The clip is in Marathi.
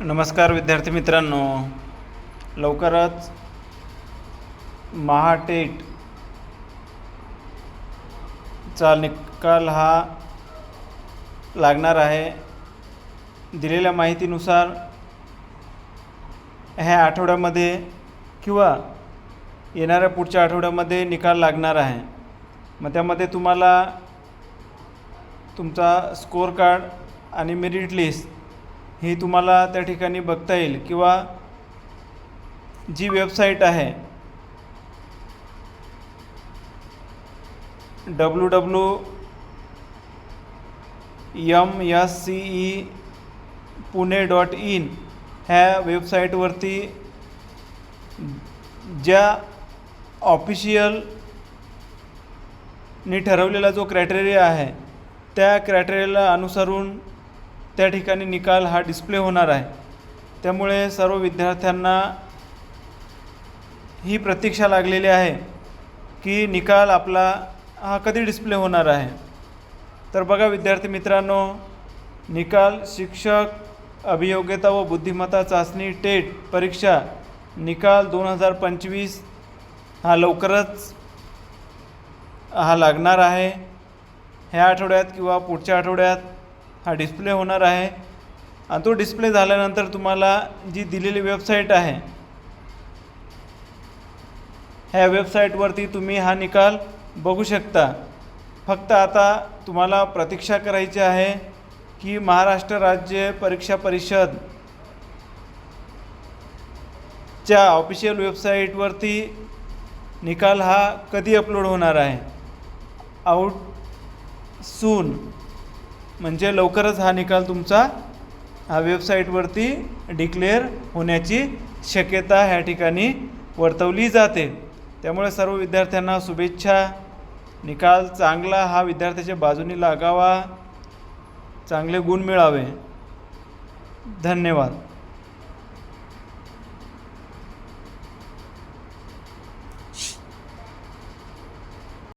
नमस्कार विद्यार्थी मित्रांनो. लवकरच महाटेट चा निकाल हा लागणार आहे. दिलेल्या माहितीनुसार ह्या आठवड्यामध्ये किंवा येणाऱ्या पुढच्या आठवड्यामध्ये निकाल लागणार आहे. मग त्यामध्ये तुम्हाला तुमचा स्कोअर कार्ड आणि मेरिट लिस्ट ही तुम्हाला त्या ठिकाणी बघता येईल किंवा जी वेबसाईट आहे W W M S C E Pune dot in ह्या वेबसाईटवरती ज्या ऑफिशियलनी ठरवलेला जो क्रायटेरिया आहे त्या क्रायटेरियाला अनुसरून त्या ठिकाणी निकाल हा डिस्प्ले होणार आहे. त्यामुळे सर्व विद्यार्थ्यांना ही प्रतीक्षा लागलेली आहे की निकाल आपला हा कधी डिस्प्ले होणार आहे. तर बघा विद्यार्थी मित्रांनो निकाल शिक्षक अभियोग्यता व बुद्धिमत्ता चाचणी टेट परीक्षा निकाल दोन हजार पंचवीस हा लवकरच हा लागणार आहे. ह्या आठवड्यात किंवा पुढच्या आठवड्यात हा डिस्प्ले होणार आहे. आणि तो डिस्प्ले झाल्यानंतर तुम्हाला जी दिलेली वेबसाईट आहे ह्या वेबसाईटवरती तुम्ही हा निकाल बघू शकता. फक्त आता तुम्हाला प्रतीक्षा करायची आहे की महाराष्ट्र राज्य परीक्षा परिषद च्या ऑफिशियल वेबसाईटवरती निकाल हा कधी अपलोड होणार आहे? आउट सून म्हणजे लवकरच हा निकाल तुमचा हा वेबसाईटवरती डिक्लेअर होण्याची शक्यता ह्या ठिकाणी वर्तवली जाते. त्यामुळे सर्व विद्यार्थ्यांना शुभेच्छा. निकाल चांगला हा विद्यार्थ्याच्या बाजूने लागावा. चांगले गुण मिळावे. धन्यवाद.